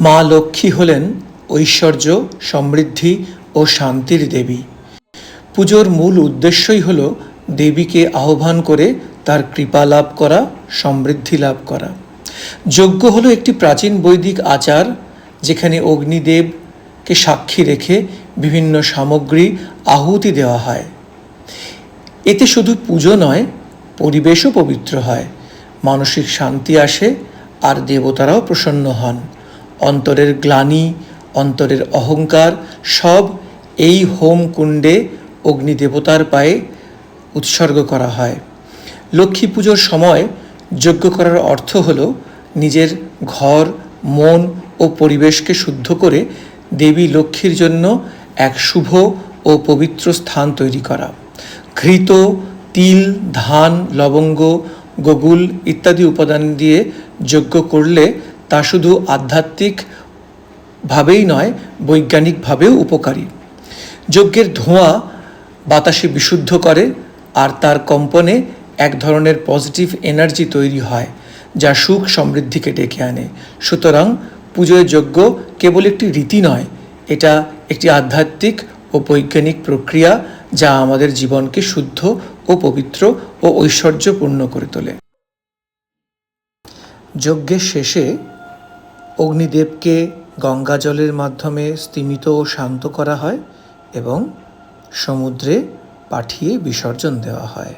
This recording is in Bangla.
মা লক্ষ্মী হলেন ঐশ্বর্য, সমৃদ্ধি ও শান্তির দেবী। পুজোর মূল উদ্দেশ্যই হল দেবীকে আহ্বান করে তার কৃপা লাভ করা, সমৃদ্ধি লাভ করা। যজ্ঞ হলো একটি প্রাচীন বৈদিক আচার, যেখানে অগ্নিদেবকে সাক্ষী রেখে বিভিন্ন সামগ্রী আহুতি দেওয়া হয়। এতে শুধু পুজো নয়, পরিবেশও পবিত্র হয়। মানসিক শান্তি আসে আর দেবতারাও প্রসন্ন হন। অন্তরের গ্লানি, অন্তরের অহংকার, সব এই হোম কুণ্ডে অগ্নিদেবতার পায়ে উৎসর্গ করা হয়। লক্ষ্মী পুজোর সময় যজ্ঞ করার অর্থ হল নিজের ঘর, মন ও পরিবেশকে শুদ্ধ করে দেবী লক্ষ্মীর জন্য এক শুভ ও পবিত্র স্থান তৈরি করা। ঘৃত, তিল, ধান, লবঙ্গ গোগুল ইত্যাদি উপাদান দিয়ে যজ্ঞ করলে তা শুধু আধ্যাত্মিক ভাবেই নয়, বৈজ্ঞানিকভাবেও উপকারী। যজ্ঞের ধোঁয়া বাতাসে বিশুদ্ধ করে আর তার কম্পনে এক ধরনের পজিটিভ এনার্জি তৈরি হয়, যা সুখ সমৃদ্ধিকে ডেকে আনে। সুতরাং পুজোয় যজ্ঞ কেবল একটি রীতি নয়, এটা একটি আধ্যাত্মিক ও বৈজ্ঞানিক প্রক্রিয়া যা আমাদের জীবনকে শুদ্ধ ও পবিত্র ও ঐশ্বর্যপূর্ণ করে তোলে। যজ্ঞের শেষে অগ্নিদেবকে গঙ্গা জলের মাধ্যমে স্তিমিত ও শান্ত করা হয় এবং সমুদ্রে পাঠিয়ে বিসর্জন দেওয়া হয়।